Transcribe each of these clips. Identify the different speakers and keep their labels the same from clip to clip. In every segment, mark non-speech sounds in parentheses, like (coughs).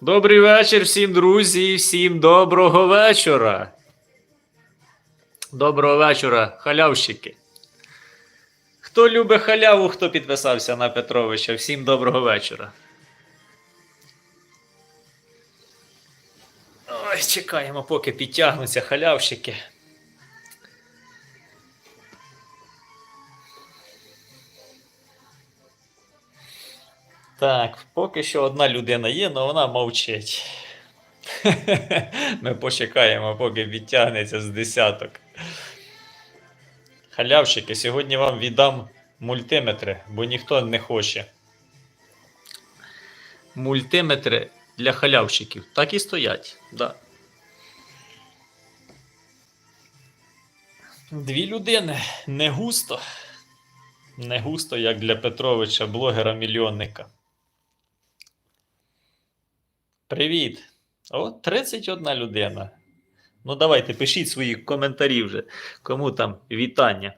Speaker 1: Добрий вечір всім, друзі, всім доброго вечора. Доброго вечора, халявщики. Хто любить халяву, хто підписався на Петровича, всім доброго вечора. Ой, чекаємо, поки підтягнуться халявщики. Так, поки що одна людина є, але вона мовчить. (laughs) Ми почекаємо, поки відтягнеться з десяток. Халявщики, сьогодні вам віддам мультиметри, бо ніхто не хоче. Мультиметри для халявщиків. Так і стоять. Да. Дві людини. Не густо. Не густо, як для Петровича, блогера-мільйонника. Привіт! О, 31 людина. Ну, давайте, пишіть свої коментарі вже. Кому там вітання.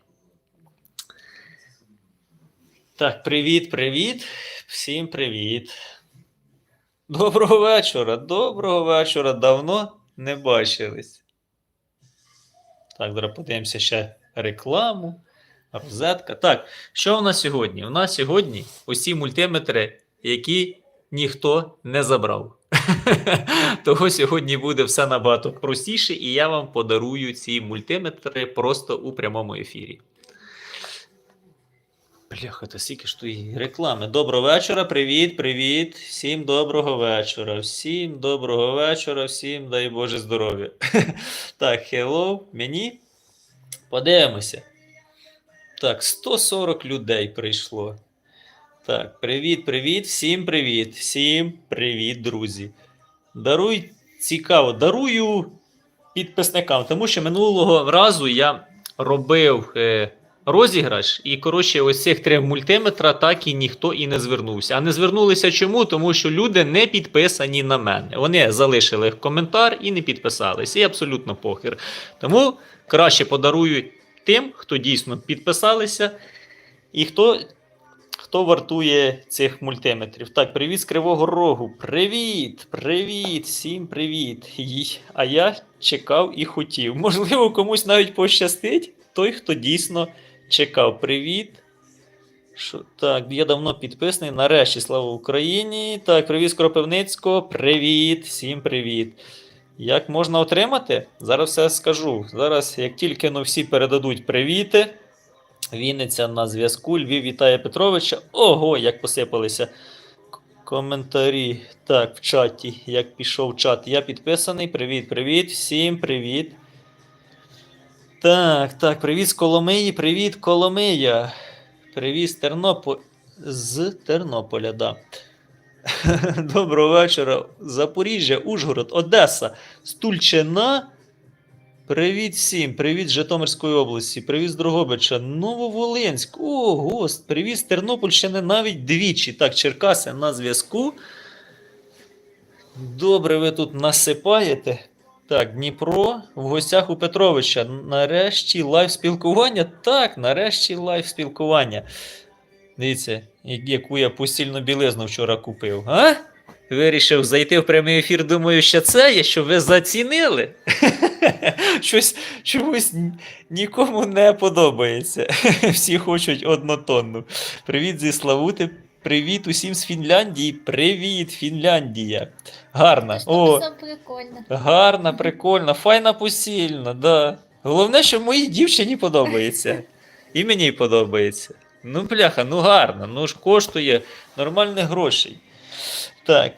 Speaker 1: Так, привіт, привіт. Всім привіт. Доброго вечора. Доброго вечора. Давно не бачились. Так, зараз подивимося ще рекламу. Розетка. Так, що у нас сьогодні? У нас сьогодні усі мультиметри, які ніхто не забрав. (laughs) Того сьогодні буде все набагато простіше, і я вам подарую ці мультиметри просто у прямому ефірі. Бляха, та скільки ж тої реклами. Доброго вечора, привіт, привіт. Всім доброго вечора. Всім доброго вечора, всім дай Боже здоров'я. (laughs) Так, hello, мені. Подивимося. Так, 140 людей прийшло. Так, привіт, привіт, всім привіт, всім привіт, друзі. Даруй цікаво, дарую підписникам, тому що минулого разу я робив е, розіграш, і коротше, ось цих три мультиметра так і ніхто і не звернувся. А не звернулися чому? Тому що люди не підписані на мене. Вони залишили коментар і не підписалися. І абсолютно похер. Тому краще подарую тим, хто дійсно підписалися, і хто хто вартує цих мультиметрів. Так, привіт з Кривого Рогу. Привіт, привіт, всім привіт. А я чекав і хотів. Можливо, комусь навіть пощастить, той, хто дійсно чекав. Привіт. Що, так, я давно підписаний. Нарешті, слава Україні. Так, привіт Кропивницького. Привіт, всім привіт. Як можна отримати? Зараз все скажу. Зараз, як тільки ну, всі передадуть привіти. Вінниця на зв'язку. Львів вітає Петровича. Ого, як посипалися коментарі. Так, в чаті. Як пішов чат. Я підписаний. Привіт, привіт. Всім привіт. Так, так, привіт з Коломиї. Привіт, Коломия. Привіт з Тернополя. З Тернополя, да. (laughs) Доброго вечора. Запоріжжя, Ужгород, Одеса, Стульчина. Привіт всім, привіт з Житомирської області, привіт з Дрогобича, Нововолинськ, о, гост, привіт з Тернопільщини навіть двічі. Так, Черкаси на зв'язку. Добре, ви тут насипаєте. Так, Дніпро в гостях у Петровича. Нарешті лайв спілкування. Так, нарешті лайв спілкування. Дивіться, яку я постільну білизну вчора купив. А? Вирішив зайти в прямий ефір. Думаю, що це є, що ви зацінили. (laughs) (laughs) Щось чомусь нікому не подобається. (laughs) Всі хочуть однотонну. Привіт зі Славути. Привіт усім з Фінляндії. Привіт, Фінляндія. Гарна. О, гарна, прикольна, файна посільна, да. Головне, що моїй дівчині подобається. (laughs) І мені подобається. Ну, бляха, ну гарно, ну ж коштує нормальних грошей. Так.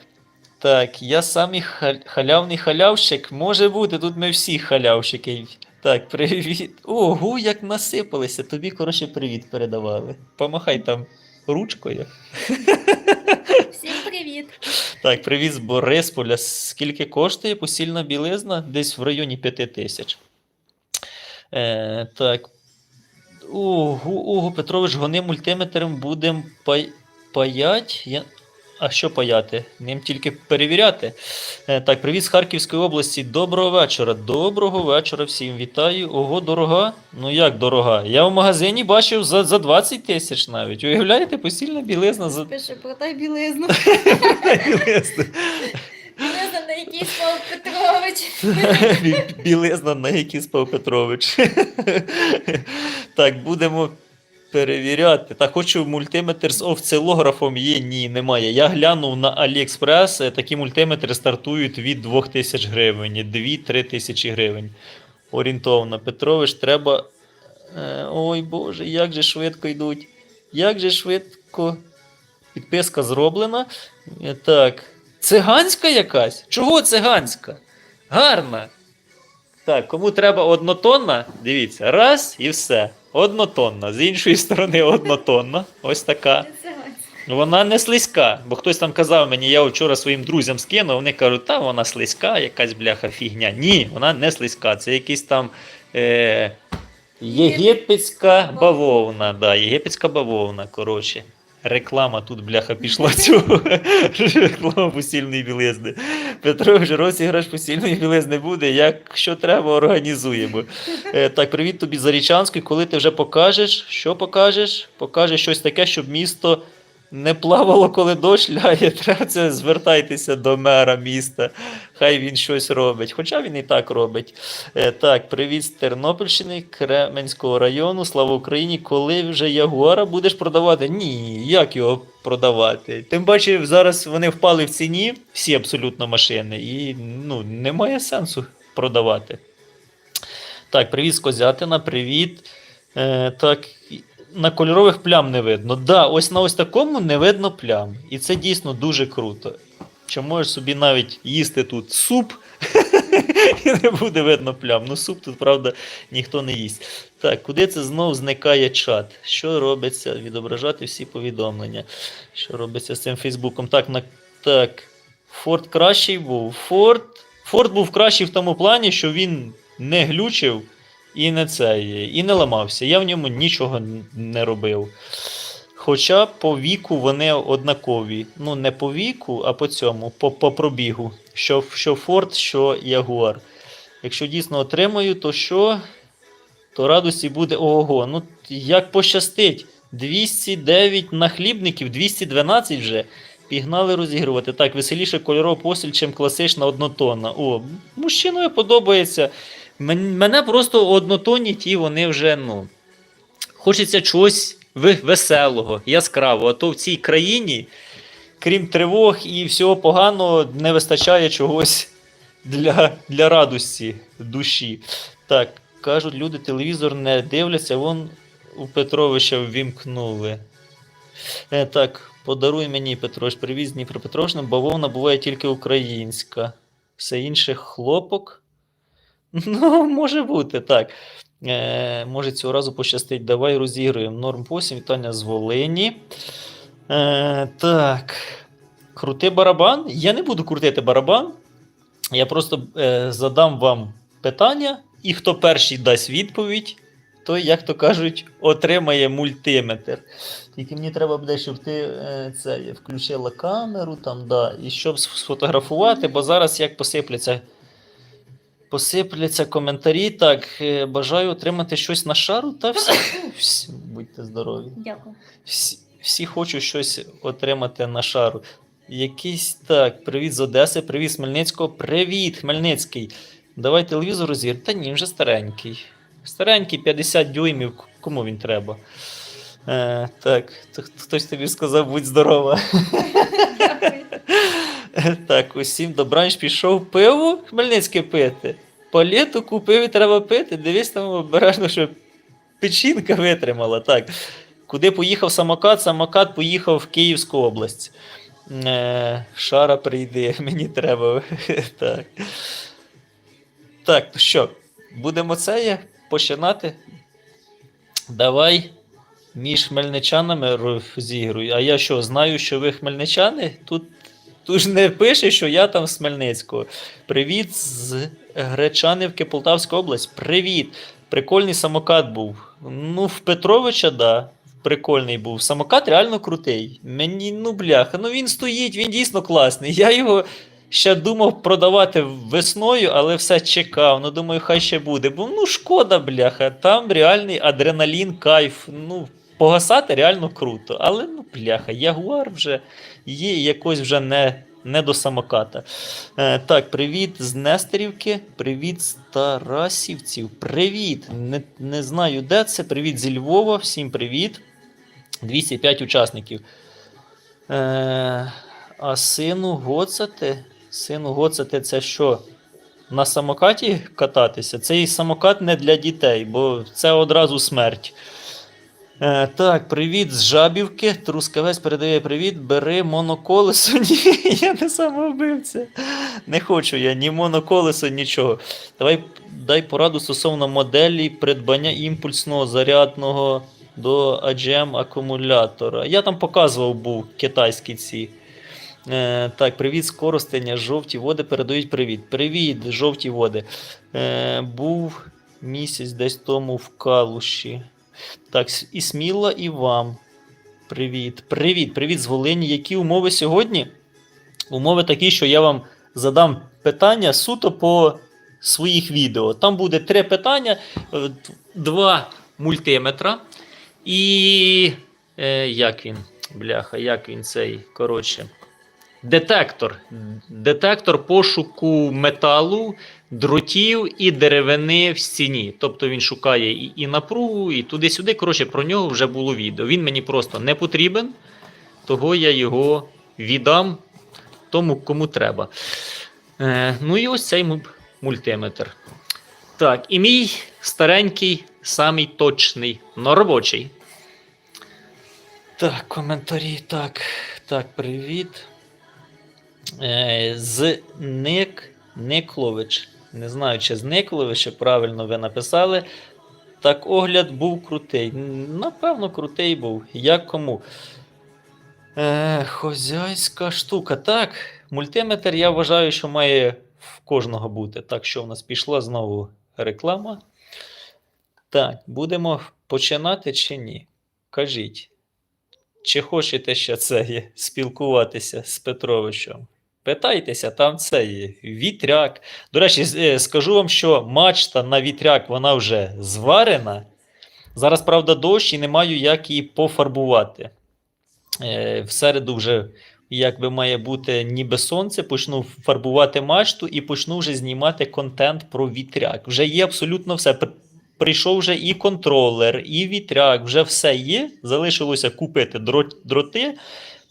Speaker 1: Так, я самий халявний халявщик. Може бути, тут ми всі халявщики. Так, привіт. Ого, як насипалися. Тобі, коротше, привіт передавали. Помахай там ручкою.
Speaker 2: Всім привіт.
Speaker 1: Так, привіт з Борисполя. Скільки коштує посільна білизна? Десь в районі 5 тисяч. Е, так. Ого, ого, Петрович, гони мультиметром будемо пай... паять. Я... А що паяти? Ним тільки перевіряти. Е, так, привіт з Харківської області. Доброго вечора. Доброго вечора всім. Вітаю. Ого, дорога. Ну як дорога? Я в магазині бачив за, за 20 тисяч навіть. Уявляєте, посільна білизна за
Speaker 2: Пише, продай білизну.
Speaker 1: білизну.
Speaker 2: який Павло Петрович.
Speaker 1: Білизна на який спав Петрович. (laughs) (laughs) Так, будемо перевіряти. Так, хочу мультиметр з овцилографом є. Ні, немає. Я глянув на AliExpress, е, такі мультиметри стартують від 2000 гривень, 2-3 тисячі гривень. Орієнтовно. Петрович, треба. Е, Ой Боже, як же швидко йдуть. Як же швидко. Підписка зроблена. Е, Так. Циганська якась? Чого циганська? Гарна. Так, кому треба однотонна, дивіться, раз і все. Однотонна. З іншої сторони, однотонна. Ось така. Вона не слизька, бо хтось там казав мені, я вчора своїм друзям скинув, вони кажуть, та вона слизька, якась бляха фігня. Ні, вона не слизька. Це якийсь там е, єгипетська бавовна. Да, єгипетська бавовна, коротше. Реклама тут, бляха, пішла цього. Реклама постільної білизни. Петрович, розіграш постільної білизни буде. Якщо треба, організуємо. Е, так, привіт тобі Зарічанський. Коли ти вже покажеш, що покажеш? Покажеш щось таке, щоб місто не плавало, коли дощ ляє. (laughs) Треба це звертайтеся до мера міста. Хай він щось робить. Хоча він і так робить. Е, так, привіт з Тернопільщини, Кременського району. Слава Україні! Коли вже Ягуара будеш продавати? Ні, як його продавати? Тим паче, зараз вони впали в ціні, всі абсолютно машини, і ну, немає сенсу продавати. Так, привіт з Козятина, привіт. Е, так, на кольорових плям не видно. Да, ось на ось такому не видно плям. І це дійсно дуже круто. Що можеш собі навіть їсти тут суп, (laughs) і не буде видно плям. Ну, суп тут, правда, ніхто не їсть. Так, куди це знов зникає чат? Що робиться? Відображати всі повідомлення. Що робиться з цим Фейсбуком? Так, на, так. Форд кращий був. Форд, Форд був кращий в тому плані, що він не глючив і не цей, і не ламався. Я в ньому нічого не робив. Хоча по віку вони однакові. Ну, не по віку, а по цьому, по, по пробігу. Що, що Форд, що Ягуар. Якщо дійсно отримаю, то що? То радості буде ого. Ну, як пощастить. 209 нахлібників, 212 вже. Пігнали розігрувати. Так, веселіше кольорова постіль, чим класична однотонна. О, мужчиною подобається. Мен- Мене просто однотонні ті, вони вже, ну. Хочеться чогось веселого, яскравого. А то в цій країні, крім тривог і всього поганого, не вистачає чогось для, для радості душі. Так, кажуть, люди телевізор не дивляться, вон у Петровича ввімкнули. Е, так, подаруй мені, Петрович, привіз з Дніпропетровщини, бавовна буває тільки українська. Все інше хлопок. (laughs) Ну, може бути, так. Е, може, цього разу пощастить. Давай розіграємо. Норм 8, вітання з Волині. Е, так. Крути барабан. Я не буду крутити барабан. Я просто е, задам вам питання, і хто перший дасть відповідь, той, як то кажуть, отримає мультиметр. Тільки мені треба буде, щоб ти е, це, включила камеру, там, да, і щоб сфотографувати, бо зараз як посипляться. Посипляться коментарі. Так, е, бажаю отримати щось на шару та всі, (coughs) всі будьте здорові.
Speaker 2: Дякую.
Speaker 1: Всі, всі хочуть щось отримати на шару. Якийсь так, привіт з Одеси, привіт з Хмельницького. Привіт, Хмельницький. Давай телевізор розір. Та ні, вже старенький. Старенький, 50 дюймів. Кому він треба? Е, так, хтось тобі сказав, будь здорова.
Speaker 2: Дякую. (laughs) (laughs)
Speaker 1: Так, усім добраніч пішов пиво Хмельницьке пити. Палету купив і треба пити. Дивись там обережно, щоб печінка витримала. Так. Куди поїхав самокат? Самокат поїхав в Київську область. Е, Шара прийди, (laughs) мені треба. (laughs) Так. Так, ну що, будемо це починати? Давай між хмельничанами розігруй. А я що, знаю, що ви хмельничани? Тут, тут ж не пише, що я там з Хмельницького. Привіт з Гречанівки, Полтавська область. Привіт! Прикольний самокат був. Ну, в Петровича, да. Прикольний був. Самокат реально крутий. Мені, ну бляха, ну він стоїть, він дійсно класний. Я його ще думав продавати весною, але все чекав. Ну, думаю, хай ще буде. Бо ну шкода, бляха. Там реальний адреналін, кайф. Ну, погасати реально круто. Але ну, бляха, ягуар вже є, якось вже не не до самоката. Е, так, привіт з Нестерівки, привіт з Тарасівців. Привіт! Не, не знаю, де це. Привіт зі Львова. Всім привіт. 205 учасників. Е, а сину гоцати? Сину гоцати це що? На самокаті кататися? Цей самокат не для дітей, бо це одразу смерть. Е, так, привіт з Жабівки. Трускавець передає привіт. Бери моноколесо. (laughs) Ні, я не самовбивця. Не хочу я ні моноколесо, нічого. Давай дай пораду стосовно моделі придбання імпульсного зарядного до AGM акумулятора. Я там показував був китайські ці. Е, так, привіт, з Коростеня. Жовті води передають привіт. Привіт, жовті води. Е, був місяць десь тому в Калуші. Так, і сміла, і вам. Привіт. Привіт, привіт з Волині. Які умови сьогодні? Умови такі, що я вам задам питання суто по своїх відео. Там буде три питання, е, два мультиметра. І е, як він? Бляха, як він цей? Коротше. Детектор. Детектор пошуку металу, дротів і деревини в стіні. Тобто він шукає і, і напругу, і туди-сюди. Коротше, про нього вже було відео. Він мені просто не потрібен, того я його віддам тому, кому треба. Е, ну і ось цей мультиметр. Так, і мій старенький, самий точний, но робочий. Так, коментарі. Так, так, привіт. Е, з Ник Никлович. Не знаю, чи з Никловича правильно ви написали. Так, огляд був крутий. Напевно, крутий був. Як кому? Е, хозяйська штука. Так, мультиметр я вважаю, що має в кожного бути. Так що в нас пішла знову реклама. Так, будемо починати чи ні? Кажіть. Чи хочете ще це спілкуватися з Петровичем? Питайтеся, там це. Вітряк. До речі, е, скажу вам, що мачта на вітряк вона вже зварена. Зараз, правда, дощ і не маю як її пофарбувати. Е, В середу вже якби має бути ніби сонце, почну фарбувати мачту і почну вже знімати контент про вітряк. Вже є абсолютно все. Прийшов вже і контролер, і вітряк, вже все є. Залишилося купити дроти,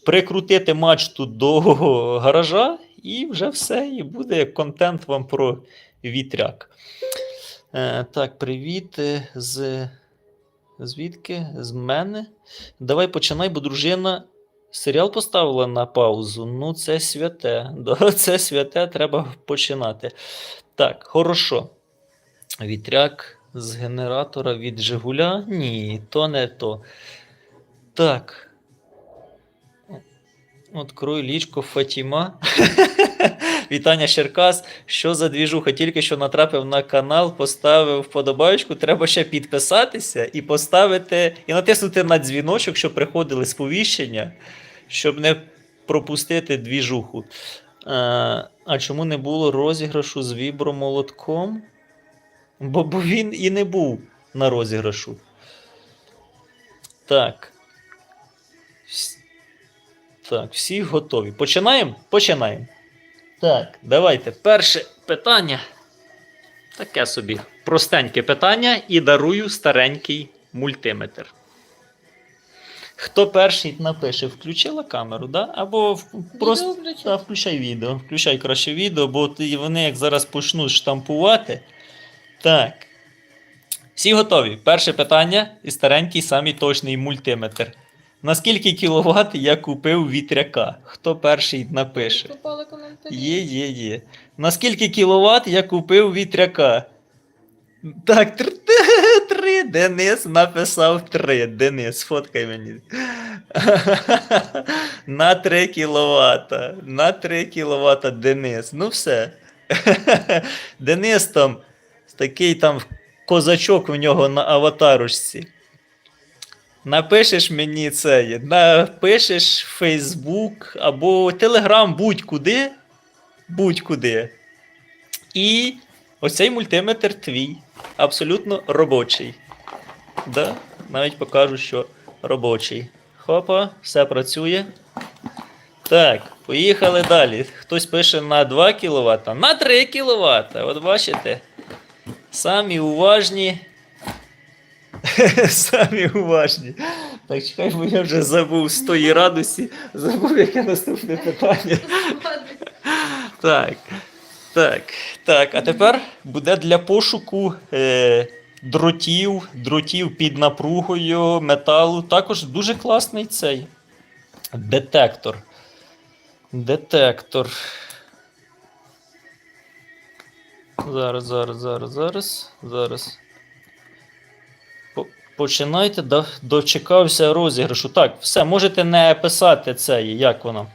Speaker 1: прикрутити мачту до (laughs) гаража, і вже все. І буде контент вам про вітряк. Е, так, привіт е, з. Звідки? З мене. Давай починай, бо дружина серіал поставила на паузу. Ну, це святе. (laughs) Це святе, треба починати. Так, хорошо. Вітряк з генератора від Жигуля? Ні, то не то. Так. Открой лічко Фатіма. (laughs) Вітання Черкас. Що за двіжуха? Тільки що натрапив на канал, поставив вподобайку. Треба ще підписатися і поставити, і натиснути на дзвіночок, щоб приходили сповіщення, щоб не пропустити двіжуху. А, а чому не було розіграшу з вібромолотком? Бо, бо він і не був на розіграшу. Так. Так, всі готові. Починаємо? Починаємо. Так, давайте. Перше питання. Таке собі. Простеньке питання і дарую старенький мультиметр. Хто перший напише, включила камеру, да? Або в- просто та, включай відео. Включай краще відео, бо вони як зараз почнуть штампувати. Так. Всі готові. Перше питання і старенький самий точний мультиметр. На скільки кіловат я купив вітряка? Хто перший напише?
Speaker 2: Попали коментарі.
Speaker 1: Є, є, є. На скільки кіловат я купив вітряка? Так, тр- (laughs) три. Денис написав три. Денис, сфоткай мені. (laughs) На 3 кіловата. На 3 кіловата Денис. Ну все. (laughs) Денис там такий там козачок у нього на аватарочці. Напишеш мені це, напишеш Фейсбук або Телеграм будь-куди. Будь-куди. І оцей мультиметр твій. Абсолютно робочий. Да? Навіть покажу, що робочий. Хопа, все працює. Так, поїхали далі. Хтось пише на 2 кВт, на 3 кВт. От бачите. Самі уважні. (laughs) Самі уважні. Так, чекай, бо я вже забув з тої радості, забув, яке наступне питання. Так. Так, так. А тепер буде для пошуку е, дротів, дротів під напругою, металу. Також дуже класний цей детектор. Детектор. Зараз, зараз, зараз, зараз, зараз. По- Починайте, дочекався розіграшу. Так, все, можете не писати це, як воно.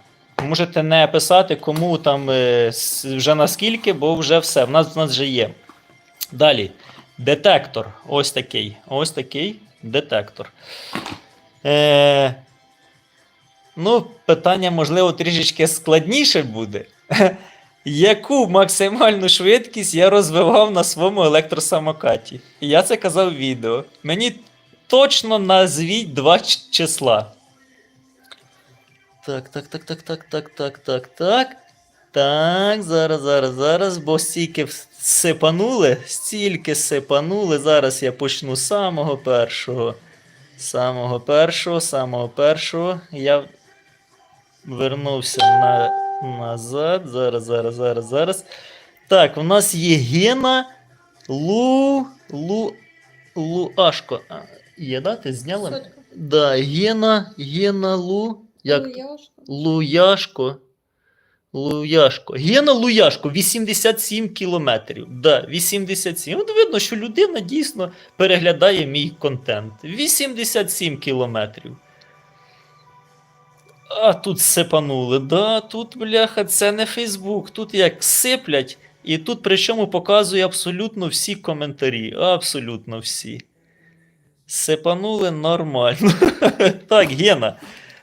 Speaker 1: Можете не писати, кому там е, вже наскільки, бо вже все. В нас, в нас вже є. Далі. Детектор. Ось такий. Ось такий детектор. Е, ну, питання, можливо, трішечки складніше буде. (laughs) Яку максимальну швидкість я розвивав на своєму електросамокаті? І я це казав в відео. Мені точно назвіть два числа. Так, так, так, так, так, так, так, так, так. Так, зараз, зараз, зараз, бо стільки сипанули, стільки сипанули. Зараз я почну з самого першого. Самого першого, самого першого. Я вернувся на, назад. Зараз, зараз, зараз, зараз. Так, у нас є Гена Лу. Лу. Луашко. А, Є, да? Ти зняла?
Speaker 2: Сотка.
Speaker 1: Да, Гена, Гена Лу. Як? Луяшко. Луяшко. Гена Луяшко, 87 кілометрів. Да, 87. От видно, що людина дійсно переглядає мій контент. 87 кілометрів. А тут сипанули. Да, тут, бляха, це не Фейсбук. Тут як сиплять, і тут причому показує абсолютно всі коментарі. Абсолютно всі. Сипанули нормально. (laughs) Так, Гена,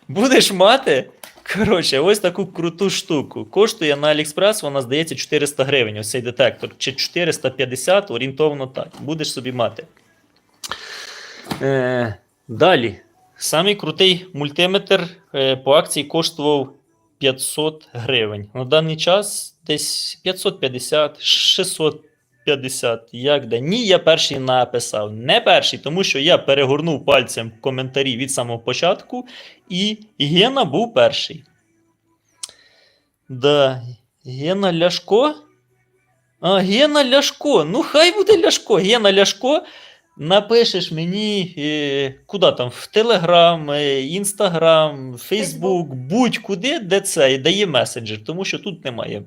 Speaker 1: будеш мати. Коротше, ось таку круту штуку. Коштує на Аліекспрес, вона здається 400 гривень, ось цей детектор. Чи 450, орієнтовно так. Будеш собі мати. Е, далі. Самий крутий мультиметр е, по акції коштував 500 гривень. На даний час десь 550, 650. Як де? Ні, я перший написав. Не перший, тому що я перегорнув пальцем коментарі від самого початку, і Гена був перший. Да. Гена Ляшко. А, Гена Ляшко. Ну, хай буде Ляшко. Гена Ляшко. Напишеш мені, е, куди там, в Телеграм, е, Інстаграм, Фейсбук, будь-куди, де це, і дає месенджер, тому що тут немає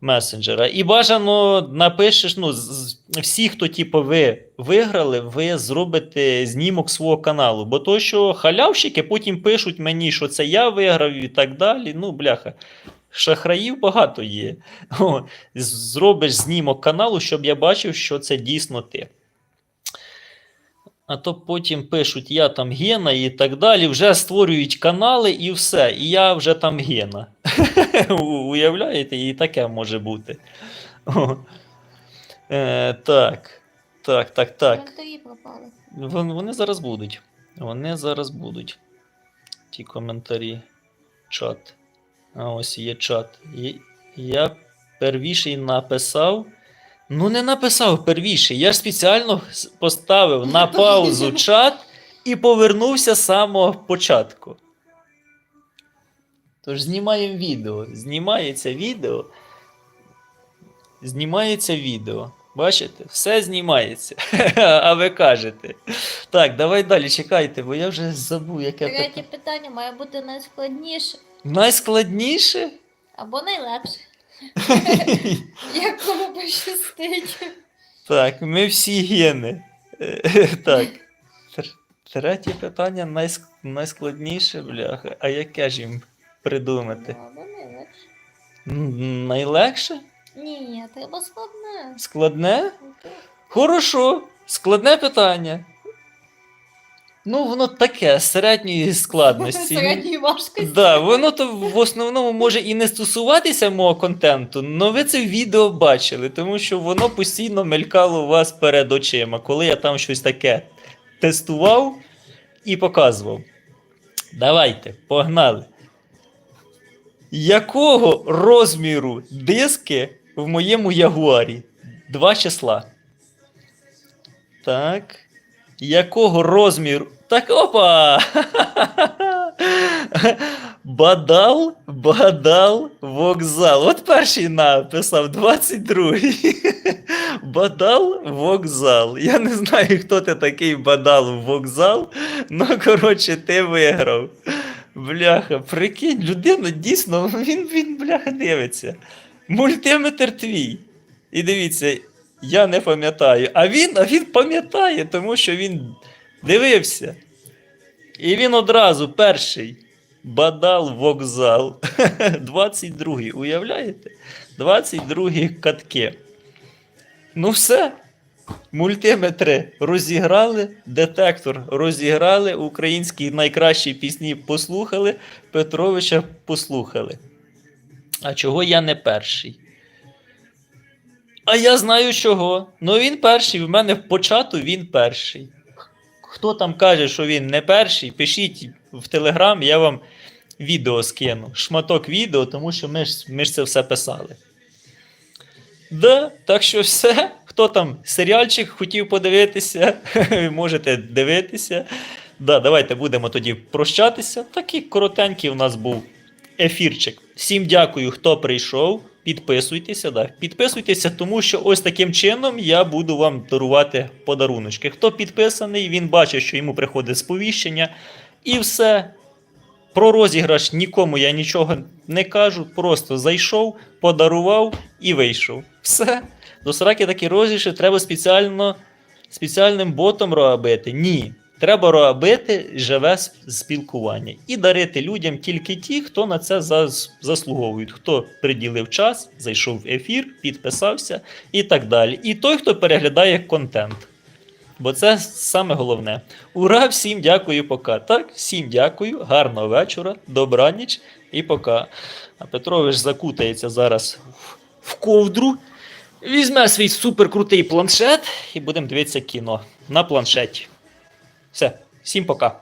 Speaker 1: месенджера. І бажано напишеш, ну, всі, хто типу, ви виграли, ви зробите знімок свого каналу. Бо то, що халявщики потім пишуть мені, що це я виграв і так далі. Ну, бляха. Шахраїв багато є. О, зробиш знімок каналу, щоб я бачив, що це дійсно ти. А то потім пишуть, я там Гена і так далі. Вже створюють канали і все. І я вже там Гена. (laughs) Уявляєте, і таке може бути. Е, так. Так, так, так.
Speaker 2: Пропали.
Speaker 1: Вон- Вони зараз будуть. Вони зараз будуть. Ті коментарі. Чат. А ось є чат. І- Я первіший написав. Ну, не написав первіший. Я ж спеціально поставив на паузу чат і повернувся з самого початку. Тож знімаємо відео. Знімається відео. Знімається відео. Бачите? Все знімається. (laughs) А ви кажете. Так, давай далі чекайте, бо я вже забув, яке
Speaker 2: Третє
Speaker 1: питання
Speaker 2: має бути найскладніше
Speaker 1: Найскладніше?
Speaker 2: або найлегше. (laughs) Як кому пощастить.
Speaker 1: Так, ми всі гени. (laughs) Так. Третє питання найск... найскладніше, бляха. А яке ж їм придумати?
Speaker 2: Ну, або найлегше.
Speaker 1: М, Найлегше?
Speaker 2: Ні, треба складне.
Speaker 1: Складне?
Speaker 2: Ну.
Speaker 1: Хорошо. Складне питання. Ну, воно таке, середньої складності. (laughs)
Speaker 2: Середньої важкості.
Speaker 1: Да, воно то в основному може і не стосуватися мого контенту, але ви це відео бачили, тому що воно постійно мелькало у вас перед очима, коли я там щось таке тестував і показував. Давайте, погнали. Якого розміру диски в моєму ягуарі? Два числа. Так. Якого розміру? Так, опа! Бадал, бадал, вокзал. От перший написав, 22-й. Бадал, вокзал. Я не знаю, хто ти такий бадал, вокзал. Ну, коротше, ти виграв. Бляха, прикинь, людина дійсно, він, він бляха дивиться. Мультиметр твій. І дивіться, я не пам'ятаю. А він, а він пам'ятає, тому що він дивився. І він одразу перший. Бадал вокзал. (laughs) 22-й, уявляєте? 22-й катки. Ну все. Мультиметри розіграли, детектор розіграли, українські найкращі пісні послухали, Петровича послухали. А чого я не перший? А я знаю чого. Ну він перший, в мене в початку він перший. Хто там каже, що він не перший, пишіть в Телеграм, я вам відео скину. Шматок відео, тому що ми ж, ми ж це все писали. Да, так що все. Хто там серіальчик хотів подивитися, (laughs) можете дивитися. Да, давайте будемо тоді прощатися. Такий коротенький у нас був ефірчик. Всім дякую, хто прийшов. Підписуйтеся, да. підписуйтеся, тому що ось таким чином я буду вам дарувати подаруночки. Хто підписаний, він бачить, що йому приходить сповіщення. І все. Про розіграш нікому я нічого не кажу. Просто зайшов, подарував і вийшов. Все. До сраки такі розіграші треба спеціально, спеціальним ботом робити. Ні. Треба робити живе спілкування і дарити людям тільки ті, хто на це заслуговують, хто приділив час, зайшов в ефір, підписався і так далі. І той, хто переглядає контент. Бо це саме головне. Ура! Всім дякую, пока. Так, всім дякую, гарного вечора, добраніч і пока. А Петрович закутається зараз в- ковдру, візьме свій суперкрутий планшет і будемо дивитися кіно на планшеті. Все, всім пока.